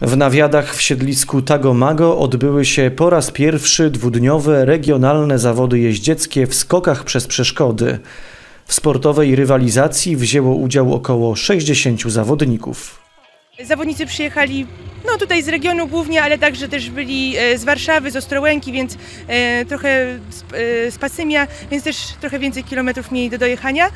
W nawiadach w siedlisku Tagomago odbyły się po raz pierwszy dwudniowe regionalne zawody jeździeckie w skokach przez przeszkody. W sportowej rywalizacji wzięło udział około 60 zawodników. Zawodnicy przyjechali no, tutaj z regionu głównie, ale także też byli e, z Warszawy, z Ostrołęki, więc e, trochę z, e, z Pasymia, więc też trochę więcej kilometrów mieli do dojechania.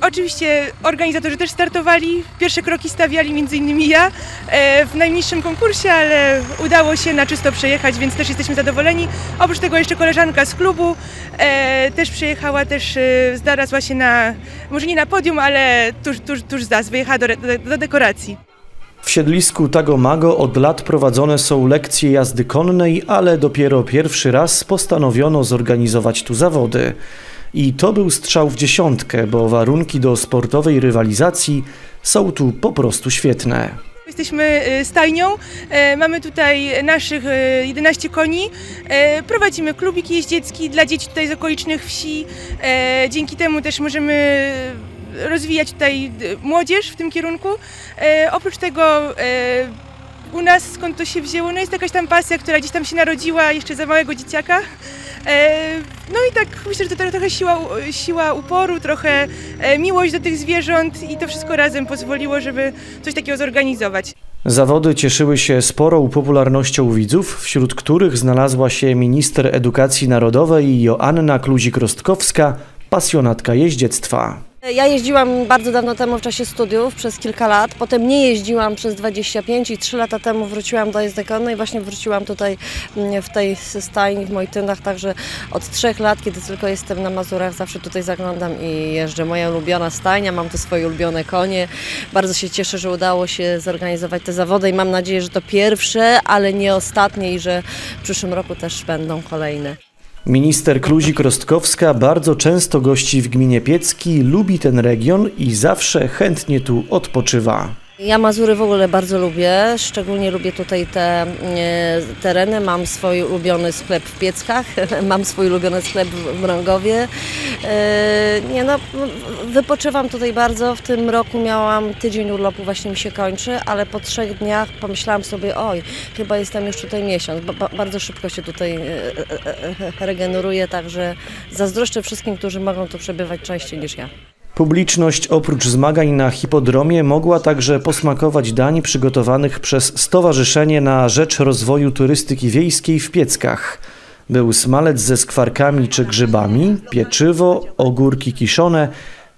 Oczywiście organizatorzy też startowali, pierwsze kroki stawiali między innymi ja e, w najmniejszym konkursie, ale udało się na czysto przejechać, więc też jesteśmy zadowoleni. Oprócz tego jeszcze koleżanka z klubu e, też przyjechała, też e, znalazła się na, może nie na podium, ale tuż, tuż, tuż za, wyjechała do, do, do dekoracji. W siedlisku Tagomago od lat prowadzone są lekcje jazdy konnej, ale dopiero pierwszy raz postanowiono zorganizować tu zawody. I to był strzał w dziesiątkę, bo warunki do sportowej rywalizacji są tu po prostu świetne. Jesteśmy e, stajnią, e, mamy tutaj naszych e, 11 koni, e, prowadzimy klubik jeździecki dla dzieci tutaj z okolicznych wsi. E, Dzięki temu też możemy rozwijać tutaj e, młodzież w tym kierunku. Oprócz tego u nas skąd to się wzięło, no jest jakaś tam pasja, która gdzieś tam się narodziła jeszcze za małego dzieciaka. E, No i tak myślę, że to trochę- siła, siła uporu, trochę e, miłość do tych zwierząt i to wszystko razem pozwoliło, żeby coś takiego zorganizować. Zawody cieszyły się sporą popularnością widzów, wśród których znalazła się minister edukacji narodowej Joanna Kluzik-Rostkowska, pasjonatka jeździectwa. Ja jeździłam bardzo dawno temu w czasie studiów, przez kilka lat. Potem nie jeździłam przez 25 i 3 lata temu wróciłam do jazdy konnej i właśnie wróciłam tutaj mm, w tej stajni w Mojtynach, także od trzech lat, kiedy tylko jestem na Mazurach, zawsze tutaj zaglądam i jeżdżę. Moja ulubiona stajnia, mam tu swoje ulubione konie. Bardzo się cieszę, że udało się zorganizować te zawody i mam nadzieję, że to pierwsze, ale nie ostatnie i że w przyszłym roku też będą kolejne. Minister Kluzik-Rostkowska bardzo często gości w gminie Piecki, lubi ten region i zawsze chętnie tu odpoczywa. Ja Mazury w ogóle bardzo lubię, szczególnie lubię tutaj te e, tereny. Mam swój ulubiony sklep w Pieckach, mam swój ulubiony sklep w Mrągowie. E, nie no, wypoczywam tutaj bardzo. W tym roku miałam tydzień urlopu, właśnie mi się kończy, ale po trzech dniach pomyślałam sobie, oj, chyba jestem już tutaj miesiąc. Ba- ba- bardzo szybko się tutaj e, regeneruję, także zazdroszczę wszystkim, którzy mogą tu przebywać częściej niż ja. Publiczność oprócz zmagań na hipodromie mogła także posmakować dań przygotowanych przez Stowarzyszenie na Rzecz Rozwoju Turystyki Wiejskiej w Pieckach. Był smalec ze skwarkami czy grzybami, pieczywo, ogórki kiszone,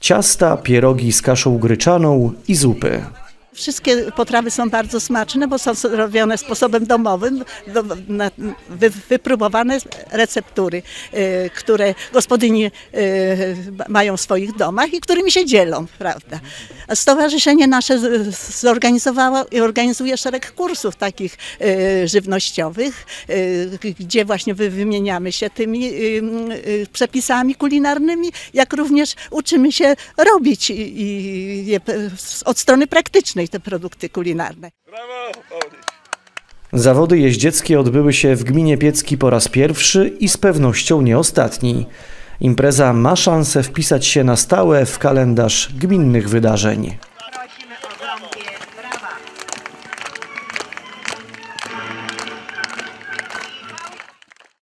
ciasta, pierogi z kaszą gryczaną i zupy. Wszystkie potrawy są bardzo smaczne, bo są robione sposobem domowym, wypróbowane receptury, e, które gospodyni e, mają w swoich domach i którymi się dzielą, prawda. Stowarzyszenie nasze zorganizowało i organizuje szereg kursów takich e, żywnościowych, gdzie właśnie wy, wymieniamy się tymi przepisami kulinarnymi, jak również uczymy się robić i, i od strony praktycznej te produkty kulinarne. Brawo! Zawody jeździeckie odbyły się w gminie Piecki po raz pierwszy i z pewnością nie ostatni. Impreza ma szansę wpisać się na stałe w kalendarz gminnych wydarzeń. Prosimy o. Brawa.